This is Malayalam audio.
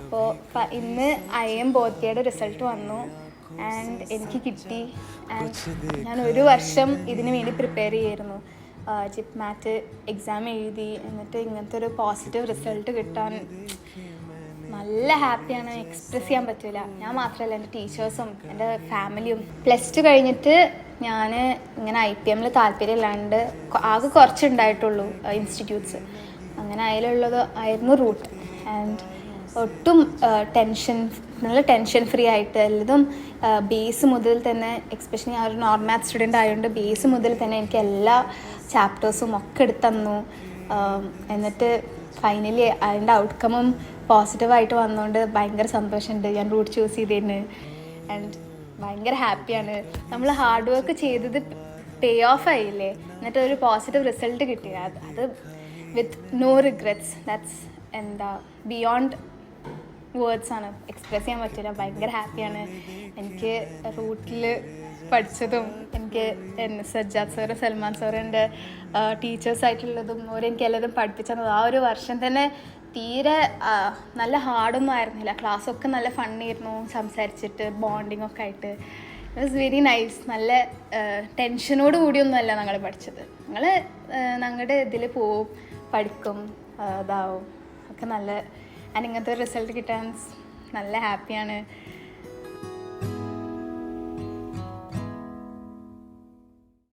അപ്പോൾ ഇന്ന് ഐ എം ബോധ്യയുടെ റിസൾട്ട് വന്നു. ആൻഡ് എനിക്ക് കിട്ടി. ആൻഡ് ഞാൻ ഒരു വർഷം ഇതിന് വേണ്ടി പ്രിപ്പയർ ചെയ്യായിരുന്നു ജിപ് മാറ്റ് എക്സാം എഴുതി. എന്നിട്ട് ഇങ്ങനത്തെ ഒരു പോസിറ്റീവ് റിസൾട്ട് കിട്ടാൻ നല്ല ഹാപ്പിയാണ് എക്സ്പ്രസ് ചെയ്യാൻ പറ്റില്ല ഞാൻ മാത്രമല്ല എന്റെ ടീച്ചേഴ്സും എന്റെ ഫാമിലിയും പ്ലസ് ടു കഴിഞ്ഞിട്ട് ഞാൻ ഇങ്ങനെ ഐ പി എമ്മിൽ താല്പര്യമില്ലാണ്ട് ആകെ കുറച്ചുണ്ടായിട്ടുള്ളൂ ഇൻസ്റ്റിറ്റ്യൂട്ട്സ് അങ്ങനെ അതിലുള്ളത് ആയിരുന്നു റൂട്ട് ആൻഡ് ഒട്ടും ടെൻഷൻ നല്ല ടെൻഷൻ ഫ്രീ ആയിട്ട് എല്ലതും ബേസ് മുതൽ തന്നെ എക്സ്പെഷ്യലി ഞാൻ ഒരു നോർമാത്ത് സ്റ്റുഡന്റ് ആയതുകൊണ്ട് ബേസ് മുതൽ തന്നെ എനിക്ക് എല്ലാ ചാപ്റ്റേഴ്സും ഒക്കെ എടുത്തന്നു എന്നിട്ട് ഫൈനലി അതിന്റെ ഔട്ട്കമും പോസിറ്റീവായിട്ട് വന്നുകൊണ്ട് ഭയങ്കര സന്തോഷമുണ്ട് ഞാൻ റൂട്ട് ചൂസ് ചെയ്തതിന് ആൻഡ് ഭയങ്കര ഹാപ്പിയാണ് നമ്മൾ ഹാർഡ് വർക്ക് ചെയ്തത് പേ ഓഫ് ആയില്ലേ? എന്നിട്ട് ഒരു പോസിറ്റീവ് റിസൾട്ട് കിട്ടി. അത് വിത്ത് നോ റിഗ്രറ്റ്സ് ദാറ്റ്സ് എന്താ ബിയോണ്ട് വേർഡ്സ് ആണ്. എക്സ്പ്രസ് ചെയ്യാൻ പറ്റില്ല ഭയങ്കര ഹാപ്പിയാണ് എനിക്ക് റൂട്ടിൽ പഠിച്ചതും എനിക്ക് എന്നെ സജ്ജാദ് സാറ് സൽമാൻ സാറിന്റെ ടീച്ചേഴ്സ് ആയിട്ടുള്ളതും ഓരോ എനിക്ക് എല്ലാതും തന്നത്. ആ ഒരു വർഷം തന്നെ തീരെ നല്ല ഹാർഡൊന്നും ആയിരുന്നില്ല. ക്ലാസ്സൊക്കെ നല്ല ഫണ്ണായിരുന്നു സംസാരിച്ചിട്ട് ബോണ്ടിങ് ഒക്കെ ആയിട്ട്. ഇറ്റ് വാസ് വെരി നൈസ് നല്ല ടെൻഷനോട് കൂടിയൊന്നുമല്ല ഞങ്ങൾ പഠിച്ചത്. ഞങ്ങൾ ഞങ്ങളുടെ ഇതിൽ പോവും പഠിക്കും ഇതാവും. ഒക്കെ നല്ല ഇങ്ങനത്തെ റിസൾട്ട് കിട്ടാൻ നല്ല ഹാപ്പിയാണ്